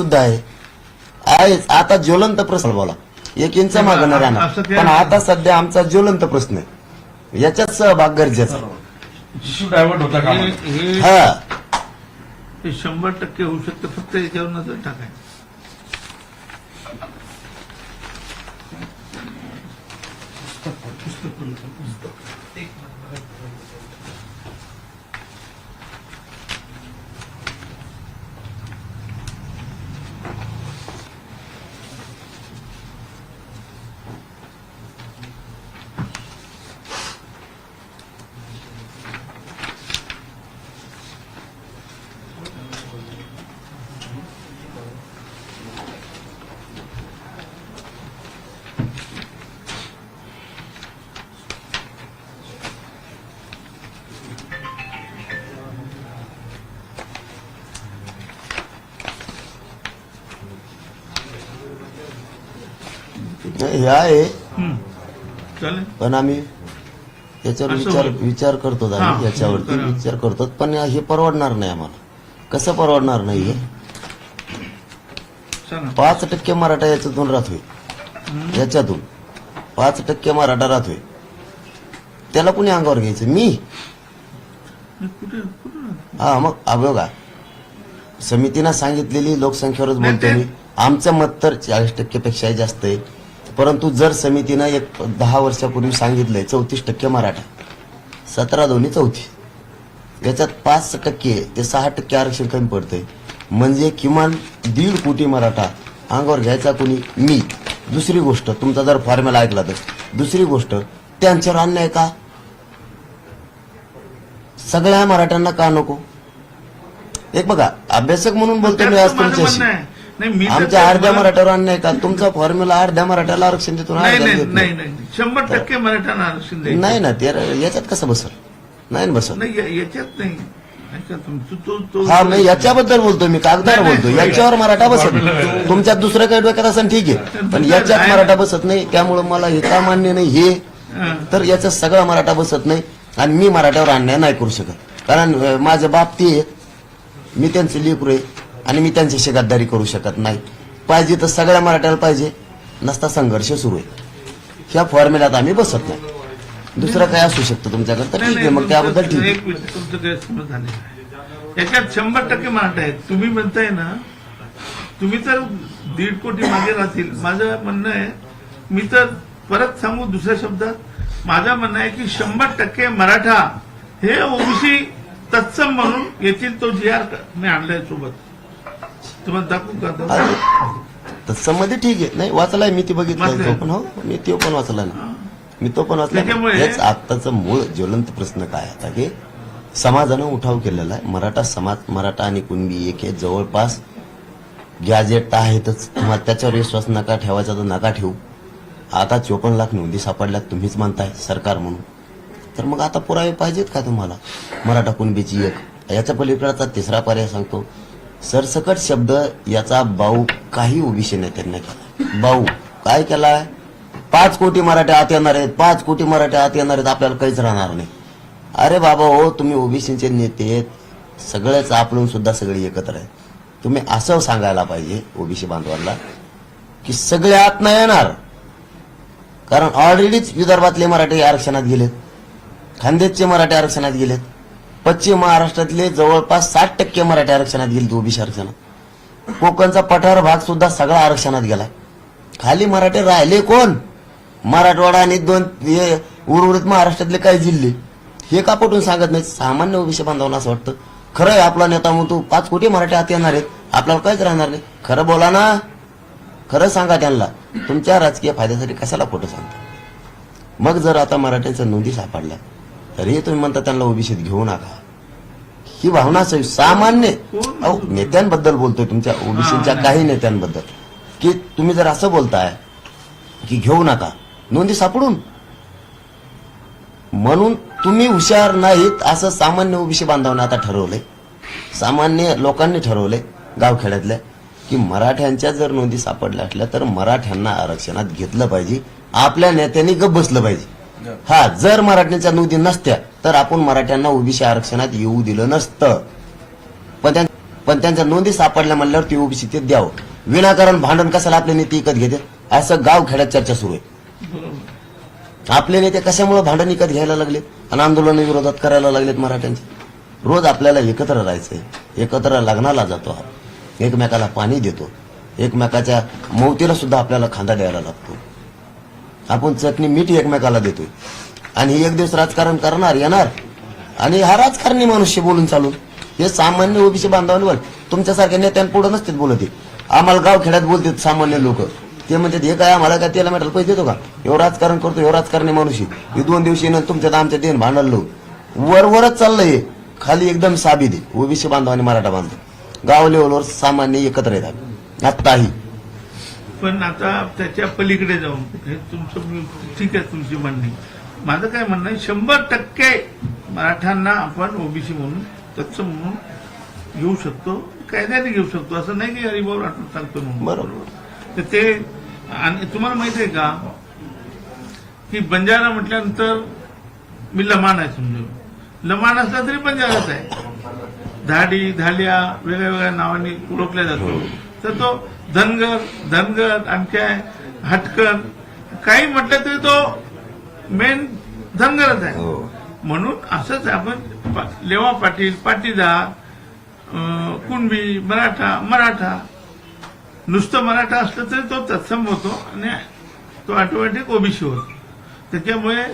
सुद्धा आहे. आहेच आता ज्वलंत प्रश्न बोला. एक इंच मागं नाही राहणार. पण आता सध्या आमचा ज्वलंत प्रश्न आहे. याच्यात सहभाग गरजेचा आहे. इश्यू डायव्हर्ट होता का हे- शंभर टक्के होऊ शकतं फक्त याच्यावर नजर टाकाय नाही, हे आहे. चालेल. पण आम्ही याच्यावर असं विचार होईल. विचार करतो हा, आम्ही याच्यावरती. विचार करतो. पण हे परवडणार नाही आम्हाला. कसं परवडणार नाही हे? सांगा. पाच टक्के मराठा याच्यातून राहतोय. याच्यातून. पाच टक्के मराठा राहतोय. त्याला कुणी अंगावर घ्यायचं? मी. हे कुठे कुठे हा मग हा बघा. समितीनं सांगितलेली लोकसंख्येवरच बोलतो मी. आमचं मत तर चाळीस टक्केपेक्षाही जास्त आहे. परंतु जर समितीनं एक दहा वर्षापूर्वी सांगितलंय चौतीस टक्के मराठा. सतरा दोन्ही चौथी. याच्यात पाच टक्के ते सहा टक्के आरक्षण कमी पडतंय. म्हणजे किमान दीड कोटी मराठा अंगावर घ्यायचा कोणी? मी. दुसरी गोष्ट तुमचा जर फॉर्म्युला ऐकला तर. दुसरी गोष्ट त्यांच्यावर अन्याय का? सगळ्या मराठ्यांना का नको? एक बघा अभ्यासक म्हणून बोलतो मी आज तुमच्याशी. नाही मी तर आमच्या अर्ध्या मराठ्यावर अन्याय का? तुमचा फॉर्म्युला अर्ध्या मराठ्याला आरक्षण देतो नाही अर्ध्याला नाही देत नाही नाही. नाही शंभर टक्के मराठ्यांना आरक्षण द्यायचं. नाही ना ते याच्यात कसं बसल? नाही ना बसल? नाही या- याच्यात नाही. ऐका तुम्ही, तो- तो- तो- हा मी याच्याबद्दल बोलतो मी कागदार बोलतो. याच्यावर मराठा बसत नाही. तुमच्यात दुसरं काही डोक्यात असं ठीक आहे. पण याच्यात मराठा बसत नाही त्यामुळे मला हे का मान्य नाही हे? हा. तर याच्यात सगळा मराठा बसत नाही आणि मी मराठ्यावर अन्याय नाही करू शकत. कारण अं, माझे बाप ते आहेत. मी त्यांचे लेकरू आहे. आणि मी त्यांच्याशी गद्दारी करू शकत नाही. पाहिजे तर सगळ्या मराठ्याला पाहिजे नसता संघर्ष सुरू आहे. ह्या फॉर्म्युल्यात आम्ही बसत नाही. दुसरं काय असू शकतं तुमच्याकडे? तर ठीक आहे मग त्याबद्दल ठीक आहे. एक मिनिट तुमचं गैरसमज झाले याच्यात शंभर टक्के मराठा आहेत. तुम्ही म्हणताय ना तुम्ही तर दीड कोटी मागे राहतील. माझं म्हणणं आहे मी तर परत सांगू दुसऱ्या शब्दात माझं म्हणणं आहे की शंभर टक्के मराठा हे ओबीसी तत्सम म्हणून येथील तो जी आर मी आणलाय सोबत. तुम्हाला दाखवू का? तो? तसं मध्ये ठीक आहे. नाही वाचलाय मी ती बघितलाय वाचलंय. तो पण हो मी तो पण वाचला ना मी तो पण वाचला हेच आत्ताचं मूळ ज्वलंत प्रश्न काय आता की समाजानं उठाव केलेला आहे. मराठा समाज मराठा आणि कुणबी एक हे जवळपास गॅजेट आहेतच. तुम्हाला त्याच्यावर विश्वास नका ठेवायचा तर नका ठेवू. आता चोपन्न लाख नोंदी सापडल्यात तुम्हीच म्हणताय सरकार म्हणून. तर मग आता पुरावे पाहिजेत का तुम्हाला? मराठा कुणबीची एक. याच्या पलीकडचा तिसरा पर्याय सांगतो. सरसकट शब्द याचा बाऊ काही ओबीसी नेत्यांना केला. बाऊ काय केलाय? पाच कोटी मराठे आत येणार आहेत पाच कोटी मराठे आत येणार आहेत आपल्याला काहीच राहणार नाही. अरे बाबा हो तुम्ही ओबीसीचे नेते आहेत सगळेच आपलून सुद्धा सगळे एकत्र आहेत. तुम्ही असं सांगायला पाहिजे ओबीसी बांधवांना की सगळे आत नाही येणार. कारण ऑलरेडीच विदर्भातले मराठे आरक्षणात गेलेत. खानदेशचे मराठे आरक्षणात गेलेत. पश्चिम महाराष्ट्रातले जवळपास साठ टक्के मराठी आरक्षणात गेले ओबीसी आरक्षणात. कोकणचा पठार भाग सुद्धा सगळा आरक्षणात गेलाय. खाली मराठे राहिले कोण? मराठवाडा आणि दोन हे उर्वरित महाराष्ट्रातले काही जिल्हे. हे का पटून सांगत नाही सामान्य ओबीसी बांधवांना असं वाटतं. खरं आहे आपला नेता म्हणतो पाच कोटी मराठी आत येणार आहेत. आपल्याला काहीच राहणार नाही. खरं बोला ना. खरं सांगा त्यांना. तुमच्या राजकीय फायद्यासाठी कशाला खोटं सांगता? मग जर आता मराठ्यांच्या नोंदी सापडल्या तरीही तुम्ही म्हणता त्यांना ओबीसीत घेऊ नका. ही भावना असावी सामान्य. अहो नेत्यांबद्दल बोलतोय तुमच्या. ओबीसीच्या काही नेत्यांबद्दल. की तुम्ही जर असं बोलताय की घेऊ नका. नोंदी सापडून. म्हणून तुम्ही हुशार नाहीत असं सामान्य ओबीसी बांधवांना आता ठरवलंय. सामान्य लोकांनी ठरवलंय गावखेड्यातल्या की मराठ्यांच्या जर नोंदी सापडल्या असल्या तर मराठ्यांना आरक्षणात घेतलं पाहिजे. आपल्या नेत्यांनी गप बसलं पाहिजे. हा जर मराठ्यांच्या नोंदी नसत्या तर आपण मराठ्यांना ओबीसी आरक्षणात येऊ दिलं नसतं. पण त्या- पण त्यांच्या नोंदी सापडल्या म्हणल्यावर ती ओबीसी ते द्यावं. विनाकारण भांडण कशाला आपले नेते विकत घेते? असं गाव खेड्यात चर्चा सुरू आहे. आपले नेते कशामुळे भांडण विकत घ्यायला लागलेत? आणि आंदोलन विरोधात करायला लागलेत मराठ्यांचे? रोज आपल्याला एकत्र राहायचंय. एकत्र लग्नाला जातो एकमेकाला पाणी देतो. एकमेकाच्या मौतीला सुद्धा आपल्याला खांदा द्यायला लागतो. आपण चटणी मीठ एकमेकाला देतोय. आणि एक दिवस राजकारण करणार येणार. आणि हा राजकारणी मनुष्य बोलून चालून. हे सामान्य ओबीसी बांधवांवर बोल तुमच्यासारख्या नेत्यांपुढे नसतेच बोलत आम्हाला गाव खेड्यात बोलतात सामान्य लोक. ते म्हणतात हे काय आम्हाला काय त्याला मेटल पैसे देतो का? एव राजकारण करतो एवढं राजकारणी मनुष्य. हे दोन दिवशी येणार तुमच्यात आमच्या देण भांडण वरवरच चाललं हे. खाली एकदम साबीद आहे. ओबीसी बांधव आणि मराठा बांधव गाव लेवलवर सामान्य एकत्र येतात. आत्ताही. पण आता त्याच्या पलीकडे जाऊन हे तुमचं ठीक आहे तुमची म्हणणी. माझं काय म्हणणं आहे शंभर टक्के मराठ्यांना आपण ओबीसी म्हणून तत्सम म्हणून घेऊ शकतो कायद्याने घेऊ शकतो. असं नाही की हरिभाऊ राठोड सांगतो म्हणून. बरोबर. तर ते आणि तुम्हाला माहीत आहे का की बंजारा म्हटल्यानंतर मी लमाण आहे समजा लमाण असला तरी बंजाराच आहे. धाडी धाल्या वेगळ्या वेगळ्या नावाने ओळखला जातो. तर तो धनगर धनगर आणि काय हटकर. काही म्हटलं तरी तो मेन धनगरच आहे. हो. म्हणून असंच आपण लेवा पाटील पाटीदार कुणबी मराठा मराठा नुसतं मराठा असलं तरी तो तत्सम होतो आणि तो ऑटोमॅटिक ओबीसी होतो. त्याच्यामुळे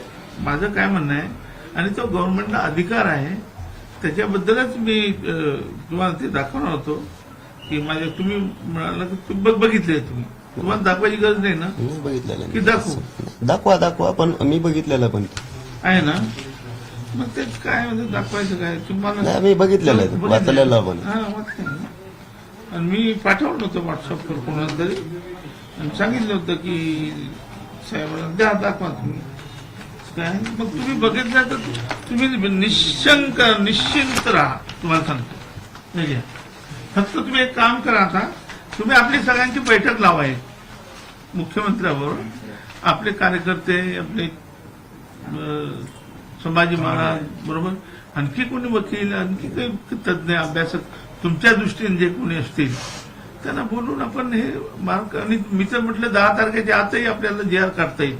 माझं काय म्हणणं आहे आणि तो गव्हर्नमेंटला अधिकार आहे त्याच्याबद्दलच मी तुम्हाला ते दाखवणार होतो. की माझ्या तुम्ही म्हणाला बघितले तुम्ही. तुम्हाला दाखवायची गरज नाही ना? मी बघितलेलं की नाही. दाखवू. दाखवा दाखवा पण मी बघितलेलं पण. आहे ना? मग तेच काय म्हणजे दाखवायचं काय? तुम्हाला नाही मी बघितलेलं आहे. वाचलेलं पण. हा, वाचलंय ना. आणि मी पाठवलं होतं व्हॉट्सअपवर कोणाला तरी. आणि सांगितलं होतं की साहेबांना द्या दाखवा तुम्ही. काय? मग तुम्ही बघितलं तर तुम्ही निशंक निश्चिंत राहा. तुम्हाला सांगतो. हे घ्या. फक्त तुम्ही एक काम करा आता. तुम्ही आपली सगळ्यांची बैठक लावाय मुख्यमंत्र्याबरोबर आपले कार्यकर्ते आपले संभाजी महाराज बरोबर? आणखी कोणी वकील आणखी काही तज्ज्ञ अभ्यासक तुमच्या दृष्टीने जे कोणी असतील त्यांना बोलून आपण हे मार्ग आणि मी तर म्हटलं दहा तारखेच्या आतही आपल्याला जे आर काढता येईल.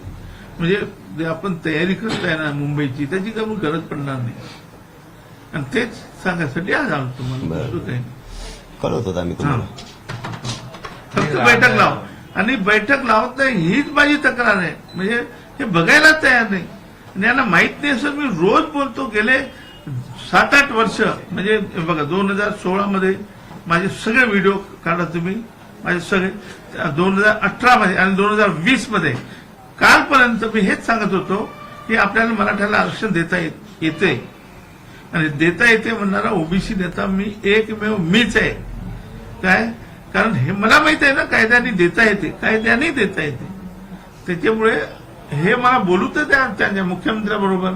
म्हणजे आपण तयारी करताय ना मुंबईची त्याची काही गरज पडणार नाही. आणि तेच सांगायसाठी आज आलो तुम्हाला. बरं. दुसरं काही नाही. कळवतो आम्ही तुम्हाला. फक्त बैठक लाव. आणि बैठक लावत नाही हीच माझी तक्रार आहे. म्हणजे हे बघायला तयार नाही. आणि यांना माहीत नाही सर मी रोज बोलतो. गेले सात आठ वर्ष म्हणजे हे बघा दोन हजार सोळा मध्ये माझे सगळे व्हिडिओ काढा तुम्ही. माझे सगळे दोन हजार अठरा मध्ये आणि दोन हजार वीसमध्ये कालपर्यंत मी हेच सांगत होतो की आपल्याला मराठ्याला आरक्षण देता येत- येते आणि देता येते म्हणणारा ओबीसी नेता मी एकमेव मीच आहे. काय? कारण हे मला माहीत आहे ना कायद्याने देता येते. कायद्याने देता येते. त्याच्यामुळे हे मला बोलू तर द्या त्यांच्या मुख्यमंत्र्याबरोबर.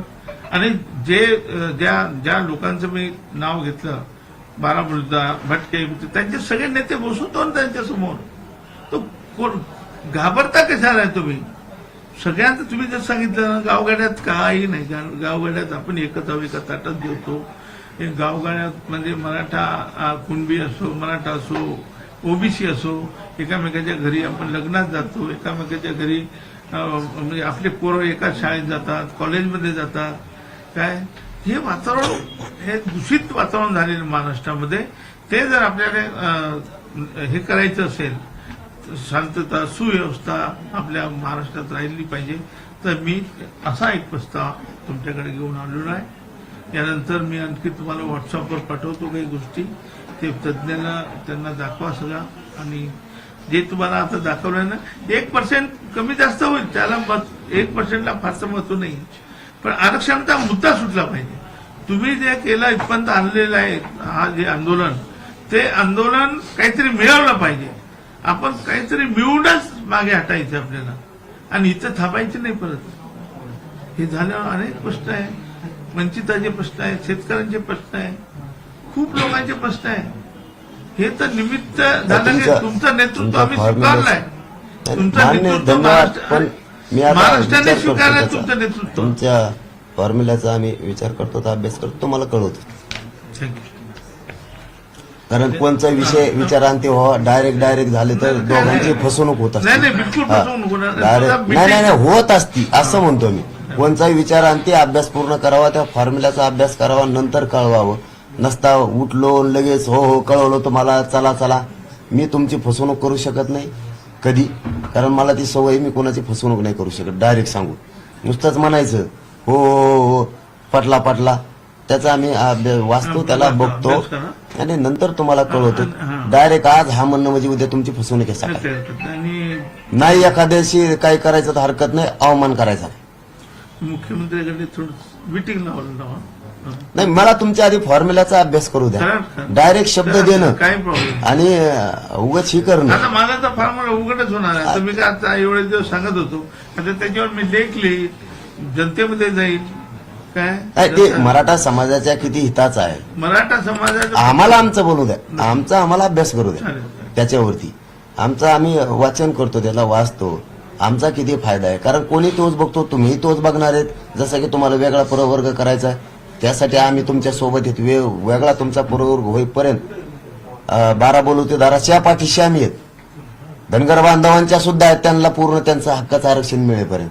आणि जे ज्या ज्या लोकांचं मी नाव घेतलं बारामुद्दा भटके त्यांचे सगळे नेते बसून दोन त्यांच्यासमोर तो कोण घाबरता कशाला आहे तुम्ही? सगळ्यांचं तुम्ही जर सांगितलं ना गावगाड्यात काही नाही. कारण गावगाड्यात आपण एकता आहोत एका ताटात हे गावगाड्यात म्हणजे मराठा कुणबी असो मराठा असो ओबीसी असो एकामेकाच्या घरी आपण लग्नात जातो. एकामेकाच्या घरी म्हणजे आपले पोरं एकाच शाळेत जातात कॉलेजमध्ये जातात. काय? हे वातावरण हे दूषित वातावरण झालेलं महाराष्ट्रामध्ये. ते जर आपल्याला हे करायचं असेल शांतता सुव्यवस्था आपल्या महाराष्ट्रात राहिली पाहिजे. तर मी असा एक प्रस्ताव तुमच्याकडे घेऊन आलेलो आहे. यानंतर मी आणखी तुम्हाला व्हॉट्सअपवर पाठवतो काही गोष्टी. ते तज्ज्ञांना त्यांना दाखवा सगळा. आणि जे तुम्हाला आता दाखवलं ना एक पर्सेंट कमी जास्त होईल. त्याला मत एक पर्सेंटला फारसं महत्त्व नाही. पण आरक्षणाचा मुद्दा सुटला पाहिजे. तुम्ही जे केला इथपर्यंत आणलेलं आहे हा जे आंदोलन ते आंदोलन काहीतरी मिळवलं पाहिजे. आपण काहीतरी मिळूनच मागे हटायचं आपल्याला. आणि इथं थांबायचे नाही परत. हे झाल्यावर अनेक प्रश्न आहे. वंचिताचे प्रश्न आहे शेतकऱ्यांचे प्रश्न आहे खूप लोकांचे प्रश्न आहे हे तर निमित्त झालं की तुमचं- नेतृत्व आम्ही स्वीकारलंय. तुमचं नेतृत्व महाराष्ट्राने विचार करतो स्वीकारलं त्याचा. तुमचं नेतृत्व. तुमच्या फॉर्म्युल्याचा आम्ही विचार करतो अभ्यास करतो तुम्हाला कळवतो. थँक्यू कारण कोणचा विषय विचारांती व्हावा डायरेक्ट डायरेक्ट झाले तर दोघांची फसवणूक होत नाही नाही असते हा. डायरेक्ट नाही. नाही होत असती असं म्हणतो मी. कोणताही विचार आणते अभ्यास पूर्ण करावा त्या फॉर्म्युल्याचा अभ्यास करावा नंतर कळवावं. नसता उठलो लगेच हो हो कळवलं तुम्हाला चला चला. मी तुमची फसवणूक करू शकत नाही कधी. कारण मला ती सवय मी कोणाची फसवणूक नाही करू शकत. डायरेक्ट सांगू. नुसतंच म्हणायचं हो हो हो. पटला पटला. त्याचा आम्ही वाचतो त्याला बघतो. आणि नंतर तुम्हाला कळवतो. डायरेक्ट आज हा म्हणणं म्हणजे उद्या तुमची फसवणूक आहे नाही एखाद्याशी काही करायचं तर हरकत नाही अवमान करायचा नाही. मुख्यमंत्र्याकडे मिटिंग मला तुमच्या आधी फॉर्म्युल्याचा अभ्यास करू द्या. डायरेक्ट शब्द देणं. काय आणि उगाच ही करणं. माझा तर फार मला उघडच होणार आहे. मी काय एवढे दिवस सांगत होतो. आता त्याच्यावर मी लेख लिही जनतेमध्ये जाईल काय? ते मराठा समाजाच्या किती हिताचं आहे. मराठा समाजाचं आम्हाला आमचं बोलू द्या. आमचा आम्हाला अभ्यास करू द्या. त्याच्यावरती. आमचा आम्ही वाचन करतो त्याला वाचतो. आमचा किती फायदा आहे? कारण कोणी तोच बघतो तुम्ही तोच बघणार आहेत. जसं की तुम्हाला वेगळा प्रवर्ग करायचा त्यासाठी आम्ही तुमच्यासोबत येतो वे- वेगळा तुमचा प्रवर्ग होईपर्यंत बारा बोलू ते दाराच्या पाठीशी आम्ही आहेत. धनगर बांधवांच्या सुद्धा आहेत. त्यांना पूर्ण त्यांचं हक्काचं आरक्षण मिळेपर्यंत.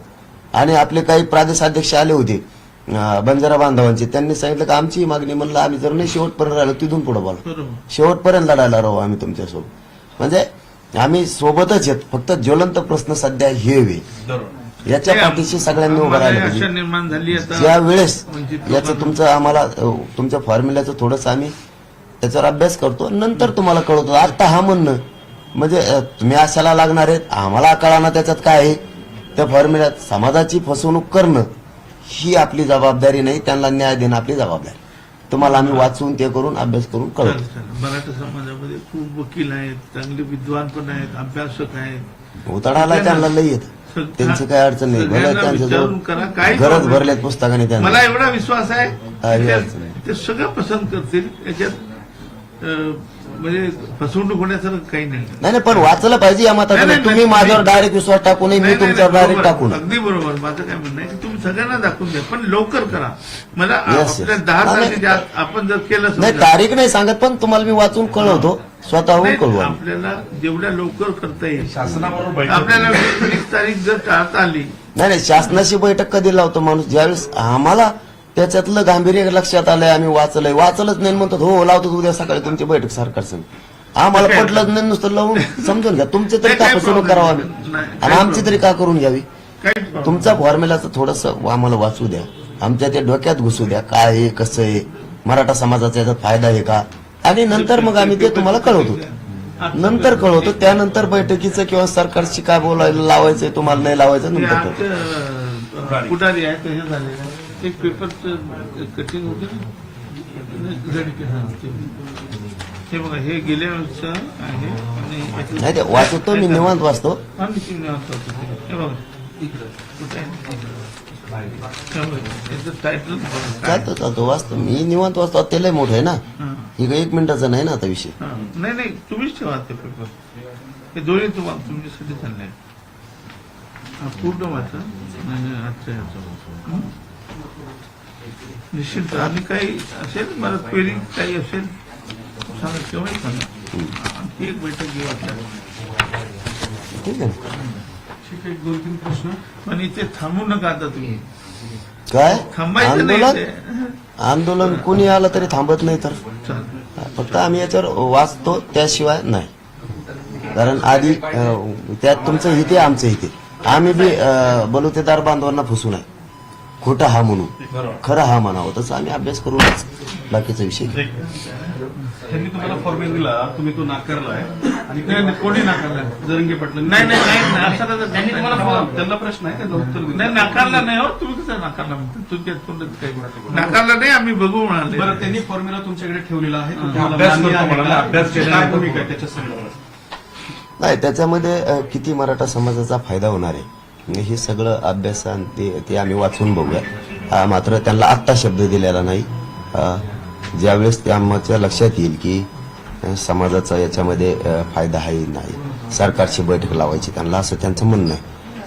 आणि आपले काही प्रादेशाध्यक्ष आले होते. बंजारा बांधवांचे. त्यांनी सांगितलं की आमची मागणी म्हणलं आम्ही जर नाही शेवटपर्यंत राहिलो तिथून पुढे बोला. शेवटपर्यंत लढायला राहू आम्ही तुमच्यासोबत. म्हणजे आम्ही सोबतच येत फक्त ज्वलंत प्रश्न सध्या हे वे. याच्या पाठीशी सगळ्यांनी उभं राहिलं पाहिजे. ज्या वेळेस याचं तुमचं आम्हाला तुमच्या फॉर्म्युल्याचं थोडंसं आम्ही त्याच्यावर अभ्यास करतो. नंतर तुम्हाला कळवतो. आता हा म्हणणं म्हणजे तुम्ही अशाला लागणार आहेत. आम्हाला कळाना त्याच्यात काय आहे? त्या फॉर्म्युल्यात समाजाची फसवणूक करणं. ही आपली जबाबदारी नाही त्यांना न्याय देणं आपली जबाबदारी. तुम्हाला आम्ही वाचून ते करून अभ्यास करून कळवतो. मराठा समाजामध्ये खूप वकील आहेत चांगले विद्वान पण आहेत अभ्यासक आहेत. उताडाला त्यांना लई येत. त्यांची काही अडचण नाही. भले काही गरज भरल्यात पुस्तकाने त्यांना. मला एवढा विश्वास आहे. ते- अडचण नाही. ते सगळं पसंत करतील. याच्यात म्हणजे फसवणूक होण्यासारखं काही नाही. नाही नाही पण वाचलं पाहिजे या नाही, नाही, तुम्ही नाही, माझ्यावर नाही. डायरेक्ट विश्वास टाकू नये मी नाही, नाही, तुमच्यावर डायरेक्ट बरोबर. टाकू नये अगदी बरोबर. माझं काय म्हणणं आहे की तुम्ही सगळ्यांना दाखवून द्या पण लवकर करा. मला Yes, आपल्या yes. दहा नाही, तारखेच्या आत आपण जर केलं नाही समजा, तारीख नाही सांगत पण तुम्हाला मी वाचून कळवतो. स्वतःहून नाही, कळवू. आम्ही. आपल्याला जेवढ्या लवकर करता येईल. शासनाबरोबर बैठक आपल्याला वीस तारीख जर टाळता आली. नाही नाही शासनाची बैठक कधी लावतो माणूस? ज्यावेळेस आम्हाला त्याच्यातलं गांभीर्य लक्षात आलंय आम्ही वाचलंय. वाचलंच नाही म्हणतात हो लावतो उद्या सकाळी तुमची बैठक सरकार आम्हाला काय? पटलंच नाही नुसतं लावून समजून घ्या. तुमचे तरी का फसवणूक करावं. आम्ही. आणि आमची तरी का करून घ्यावी. तुमचा फॉर्म्युलाचं थोडस आम्हाला वाचू द्या. आमच्या त्या डोक्यात घुसू द्या. काय आहे कसं आहे? मराठा समाजाचा याचा फायदा आहे का? आणि नंतर मग आम्ही ते तुम्हाला कळवतो. नंतर कळवतो. त्यानंतर बैठकीचं किंवा सरकारशी काय बोलायला लावायचंय तुम्हाला नाही लावायचं नंतर पुढारी आहे ते झालेलं आहे. एक पेपरचं कटिंग होते ते. बघा हे गेल्या आहे आणि वाचतो मी निवांत वाचतो. निवांत चालतो चालतो वाचतो. मी निवांत वाचतो. ते लय मोठं आहे ना. हा काही एक मिनिटाचा नाही ना आता विषय हा. नाही नाही तुम्हीच ठेवा ते पेपर हे दोन्ही तुम्हाला तुमच्यासाठी चालले आहे. हा, पूर्ण वाचा आणि आजच्या ह्याचं वाचा. हं? निश्चित आणि काही असेल मला क्वेरी काही असेल सांगा केव्हाही सांगा आणखी एक बैठक घेऊ आपल्याला ठीक आहे ना. ठीक आहे दोन तीन प्रश्न पण इथे थांबू नका आता तुम्ही काय? थांबायचं नाही आंदोलन. आंदोलन कुणी आलं तरी थांबत नाही तर. फक्त आम्ही याच्यावर वाचतो त्याशिवाय नाही. कारण आधी अं, त्यात तुमचं हिते आमचं हिते आम्ही बी अं, बलुतेदार बांधवांना फसू नये. खोटा हा म्हणून. खरं हा म्हणावं. तसं आम्ही अभ्यास करूनच बाकीचा विषय घेऊ. त्यांनी तुम्हाला फॉर्मेट दिला तुम्ही तो नाकारलाय. आणि नाही, कोणी नाकारलं जरंगे पाटला नाही नाही त्यांनी तुम्हाला फॉर्म- त्यांना प्रश्न आहे त्यांना उत्तर दिलं. नाही नाकारला नाही हो तुम्ही कसं नाकारला म्हणता? तुमच्या तोंडात काही नाकारला नाही आम्ही बघू म्हणाले. बरं त्यांनी फॉर्म्युला तुमच्याकडे ठेवलेला आहे. तो. तुम्हाला अभ्यास मान्य करतो आहे म्हणाले, का? अभ्यास काय केल्यानंतर भूमिका आहे त्याच्या संदर्भात नाही त्याच्यामध्ये अं, किती मराठा समाजाचा फायदा होणार आहे? हे सगळं अभ्यास आणि ते ते आम्ही वाचून बघूया. अं, मात्र त्यांना आत्ता शब्द दिलेला नाही. अं, ज्यावेळेस ते आमच्या लक्षात येईल की समाजाचा याच्यामध्ये फायदा आहे नाही. सरकारची बैठक लावायची त्यांना असं त्यांचं म्हणणं आहे.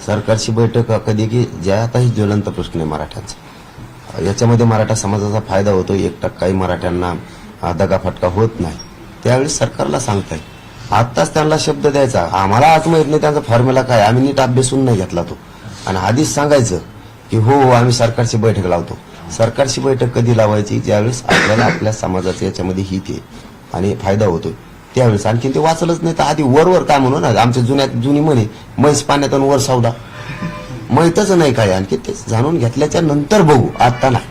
सरकारची बैठक कधी की ज्यातही ज्वलंत प्रश्न आहे मराठ्यांचा. याच्यामध्ये मराठा समाजाचा फायदा होतो एक टक्काही मराठ्यांना दगाफटका होत नाही. त्यावेळेस सरकारला सांगताय. आत्ताच त्यांना शब्द द्यायचा. आम्हाला आज माहीत नाही त्यांचा फॉर्म्युला काय? आम्ही नीट अभ्यासून नाही घेतला तो. आणि आधीच सांगायचं की हो हो आम्ही सरकारची बैठक लावतो. सरकारची बैठक कधी लावायची ज्यावेळेस आपल्याला आपल्या समाजाचं याच्यामध्ये हित आहे आणि फायदा होतोय. त्यावेळेस आणखी ते वाचलंच नाही तर आधी वरवर काय म्हणू ना आमच्या जुन्यात जुनी म्हणे म्हैस पाण्यात आणि वर सौदा माहीतच नाही काय आणखी ते जाणून घेतल्याच्या नंतर बघू आता नाही.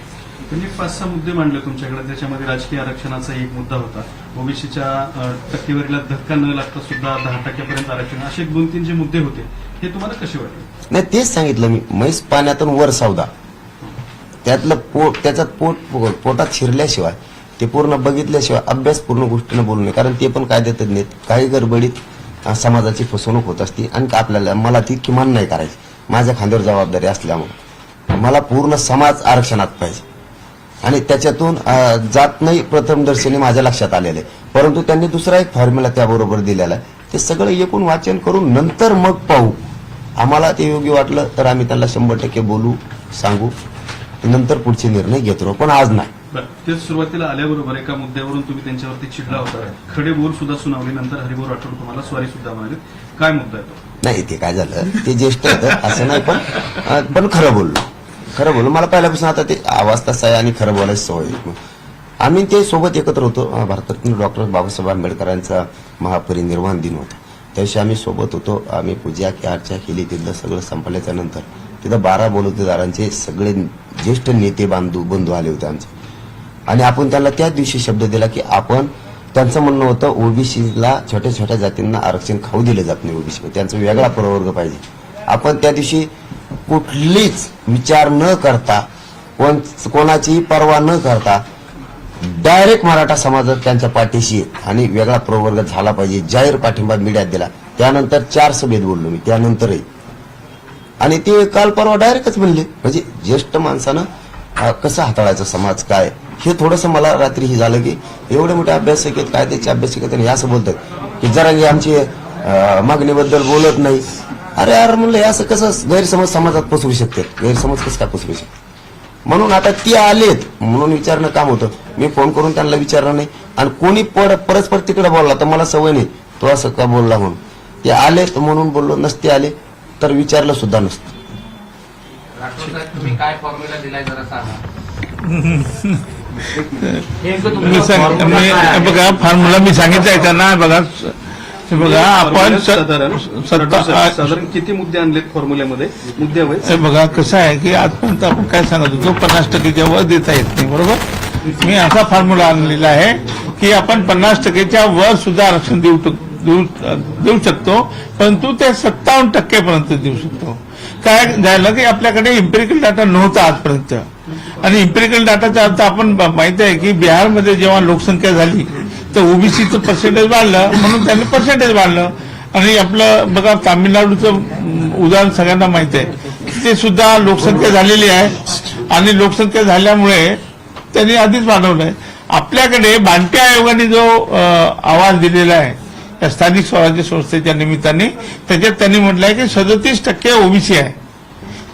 त्यांनी पाच सहा मुद्दे मांडले तुमच्याकडे त्याच्यामध्ये राजकीय आरक्षणाचा एक मुद्दा होता. ओबीसीच्या टक्केवारीला धक्का न लागता सुद्धा दहा टक्क्यापर्यंत आरक्षण असे दोन तीन जे मुद्दे होते हे तुम्हाला कसे वाटले? नाही तेच सांगितलं मी म्हैस पाण्यातून वर सौदा त्यातलं पोट त्याच्यात पोट पोटात शिरल्याशिवाय ते पूर्ण बघितल्याशिवाय अभ्यास पूर्ण गोष्टीनं बोलू नये. कारण ते पण काय देतात नाहीत. काही गडबडीत समाजाची फसवणूक होत असती आणि आपल्याला मला ती किमान नाही करायची. माझ्या खांद्यावर जबाबदारी असल्यामुळे. मला पूर्ण समाज आरक्षणात पाहिजे. आणि त्याच्यातून जात नाही प्रथमदर्शनी माझ्या लक्षात आलेले. परंतु त्यांनी दुसरा एक फॉर्म्युला त्याबरोबर दिलेला आहे. ते सगळं एकूण वाचन करून नंतर मग पाहू. आम्हाला ते योग्य वाटलं तर आम्ही त्यांना शंभर टक्के बोलू सांगू. नंतर पुढचे निर्णय घेतो. राहू. पण आज नाही. बरं ते सुरुवातीला आल्याबरोबर एका मुद्द्यावरून तुम्ही त्यांच्यावरती चिडला होता. खडे बोल सुद्धा सुनावली नंतर हरिभाऊ राठोड तुम्हाला स्वारी सुद्धा म्हणाले. काय मुद्दा आहे तो? नाही ते काय झालं? ते ज्येष्ठ होतं असं नाही पण पण खरं बोललो. खरं बोललो. मला पहिल्यापासून आता ते आवाज तसा आहे आणि खरं बोलायची सवय. आम्ही ते सोबत एकत्र होतो. अं, भारतातून डॉक्टर बाबासाहेब आंबेडकरांचा महापरिनिर्वाण दिन होता. त्या दिवशी आम्ही सोबत होतो. आम्ही पूजा की अर्चा केली. तिथलं सगळं संपल्याच्या नंतर तिथं बारा बलुतेदारांचे सगळे ज्येष्ठ नेते बांधू बंधू आले होते आमचे. आणि आपण त्याला त्याच दिवशी शब्द दिला की आपण त्यांचं म्हणणं होतं ओबीसीला छोट्या छोट्या जातींना आरक्षण खाऊ दिलं जात नाही ओबीसी. त्यांचा वेगळा प्रवर्ग पाहिजे. आपण त्या दिवशी कुठलीच विचार न करता कोण कोणाची पर्वा न करता डायरेक्ट मराठा समाजात त्यांच्या पाठीशी आणि वेगळा प्रवर्ग झाला पाहिजे. जाहीर पाठिंबा मीडियात दिला. त्यानंतर चार सभेत बोललो मी. त्यानंतरही आणि ते काल परवा डायरेक्टच म्हणले म्हणजे ज्येष्ठ माणसानं कसं हाताळायचं समाज काय? हे थोडंसं मला रात्री हे झालं की एवढे मोठे अभ्यासक आहेत कायद्याचे अभ्यासक आहेत आणि हे असं बोलतात की जरा आमची मागणीबद्दल बोलत नाही. अरे यार म्हणलं हे असं कसं गैरसमज समाजात पसरू शकते? गैरसमज कसं काय पसरू शकते? म्हणून आता ते आलेत म्हणून विचारणं काम होतं. मी फोन करून त्यांना विचारलं नाही. आणि कोणी पड परस्पर तिकडे बोलला तर मला सवय नाही. तो असं का बोलला म्हणून? ते आलेत म्हणून बोललो नसते आले. तर विचारलं सुद्धा नसतं. राठोड साहेब तुम्ही काय फॉर्म्युला दिलाय जरा सांगा? बघा फॉर्म्युला मी सांगितलंय त्यांना बघा हे बघा आपण साधारण किती मुद्दे आणलेत फॉर्म्युल्यामध्ये मुद्द्यावर हे बघा कसं आहे की आजपर्यंत आपण काय सांगत होतो पन्नास टक्केच्या वर देता येत नाही बरोबर? मी असा फॉर्म्युला आणलेला आहे की आपण पन्नास टक्केच्या वर सुद्धा आरक्षण देऊ टक- देऊ देऊ शकतो परंतु ते सत्तावन्न टक्क्यापर्यंत देऊ शकतो. काय झालं की आपल्याकडे इम्पेरिकल डाटा नव्हता आजपर्यंत. आणि इम्पेरिकल डाटाचा अर्थ आपण माहिती आहे की बिहारमध्ये जेव्हा लोकसंख्या झाली तर ओबीसीचं पर्सेंटेज वाढलं म्हणून त्यांनी पर्सेंटेज वाढलं. आणि आपलं बघा तामिळनाडूचं उदाहरण सगळ्यांना माहिती आहे. ते सुद्धा लोकसंख्या झालेली आहे. आणि लोकसंख्या झाल्यामुळे त्यांनी आधीच वाढवलंय. आपल्याकडे बांटे आयोगाने जो अहवाल आवाज दिलेला आहे या स्थानिक स्वराज्य संस्थेच्या निमित्ताने त्याच्यात त्यांनी म्हटलंय की सदतीस टक्के ओबीसी आहे.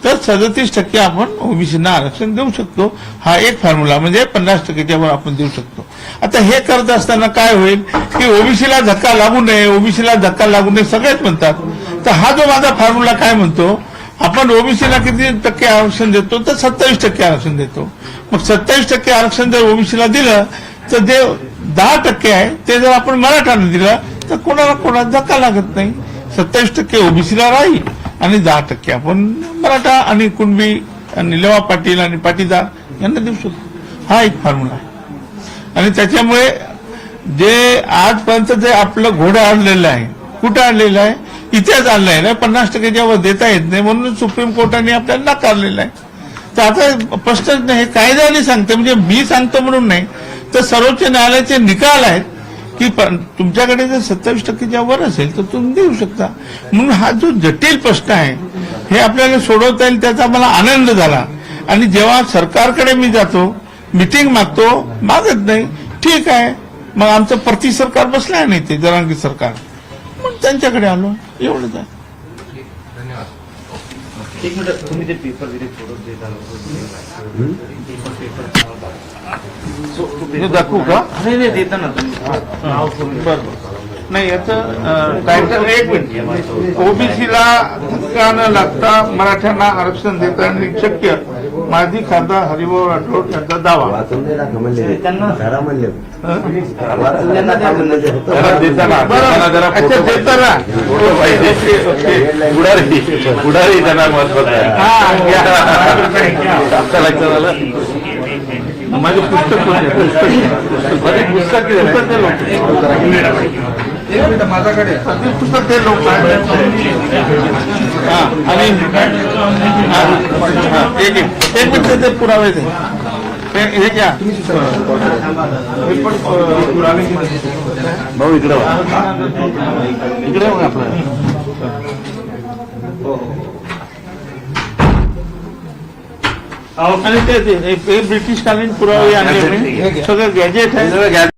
तर सदतीस टक्के आपण ओबीसीना आरक्षण देऊ शकतो. हा एक फॉर्म्युला म्हणजे पन्नास टक्केच्या वर आपण देऊ शकतो. आता हे करत असताना काय होईल की ओबीसीला धक्का लागू नये ओबीसीला धक्का लागू नये सगळेच म्हणतात. तर हा जो माझा फॉर्म्युला काय म्हणतो? आपण ओबीसीला किती टक्के आरक्षण देतो? तर सत्तावीस टक्के आरक्षण देतो. मग सत्तावीस टक्के आरक्षण जर ओबीसीला दिलं तर जे दहा टक्के आहे ते जर आपण मराठाने दिलं तर कोणाला कोणाला धक्का लागत नाही. सत्तावीस टक्के ओबीसीला राहील आणि दहा टक्के आपण मराठा आणि कुणबी आणि लेवा पाटील आणि पाटीदार यांना देऊ शकतो. हा एक फॉर्म्युला आहे. आणि त्याच्यामुळे जे आजपर्यंत जे आपलं घोडं आणलेलं आहे कुठं आणलेलं आहे इथेच आणलं आहे. ना पन्नास टक्के जेव्हा देता येत नाही म्हणून सुप्रीम कोर्टाने आपल्याला नाकारलेलं आहे. तर आता प्रश्नच नाही हे कायद्याने सांगते म्हणजे मी सांगतो म्हणून नाही तर सर्वोच्च न्यायालयाचे निकाल आहेत. की पण तुमच्याकडे जर सत्तावीस टक्केच्या वर असेल तर तुम्ही देऊ शकता. म्हणून हा जो जटिल प्रश्न आहे हे आपल्याला सोडवता येईल त्याचा मला आनंद झाला. आणि जेव्हा सरकारकडे मी जातो मिटिंग मागतो मागत नाही. ठीक आहे. मग आमचं प्रति सरकार बसलं आहे नाही ते जरांगी सरकार? मग त्यांच्याकडे आलो. एवढंच आहे. एक मिनिट तुम्ही ते पेपर दिले थोडं देत दाखवू. का? नाही नाही देताना तुम्ही. नाव करून बरं नाही याचं टायटल एक मिनिट. ओबीसीला धक्का न लागता मराठ्यांना आरक्षण देताना शक्य. माजी खासदार हरिभाऊ राठोड यांचा दावा पुढारी त्यांना महत्वाचं आहे हा माझे पुस्तक पुस्तक माझे पुस्तक पुस्तक लोक ते पुस्तक ते लोक हा आणि एक मिनिट ते पुरावे ते हे- घ्या. भाऊ इकडे. इकडे आपलं. आणि ते हे ब्रिटिशकालीन पुरावे आणले सगळं गॅजेट आहे